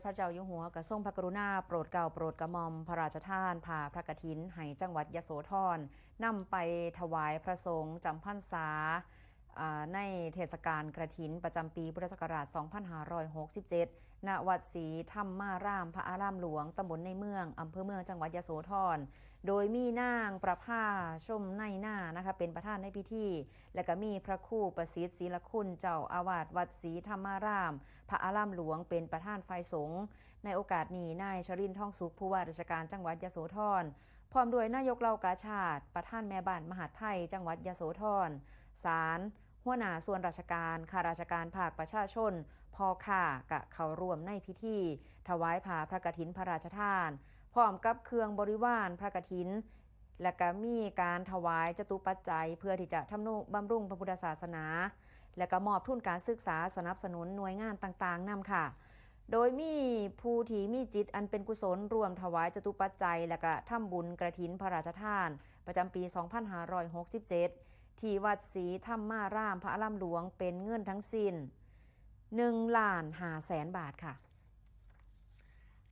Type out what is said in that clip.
จพระเจ้าอยู่หัวกระทรงพระกรุณาโปรดเกล้าโปรดกระหม่อมพระราชทานผ่าพระกฐินให้จังหวัดยโสธรนำไปถวายพระสงฆ์จำพรรษา ในเทศกาลกระถินประจำปีพุทธศักราช 2567 ณ วัดศรีธรรมาราม พระอารามหลวง ตำบลในเมือง อำเภอเมืองจังหวัดยโสธร โดยมีนางประภาชมในหน้านะคะเป็นประธานในพิธี และก็มีพระคู่ประสิทธิ์ศรีลคุณเจ้าอาวาสวัดศรีธรรมาราม พระอารามหลวงเป็นประธานฝ่ายสงฆ์ ในโอกาสนี้นายชรินทร์ทองสุขผู้ว่าราชการจังหวัดยโสธรพร้อมด้วยนายกเหล่ากาชาติ ประธานแม่บ้านมหาไทย จังหวัดยโสธร ศาล หัวหน้าส่วนราชการข้าราชการภาคประชาชนพอข่ากะเข้าร่วมในพิธี ถวายผ่าพระกฐินพระราชทาน พร้อมกับเครื่องบริวารพระกฐิน และก็มีการถวายจตุปัจจัย เพื่อที่จะทำนุบำรุงพระพุทธศาสนา และก็มอบทุนการศึกษาสนับสนุนหน่วยงานต่างๆนำค่ะ โดยมีผู้ที่มีจิตอันเป็นกุศลรวมถวายจตุปัจจัย และก็ทำบุญกระถินพระราชทาน ประจำปี 2567 ที่วัดศรีธรรมารามพระอารามหลวงเป็นเงินทั้งสิ้น1ล้าน5แสนบาทค่ะ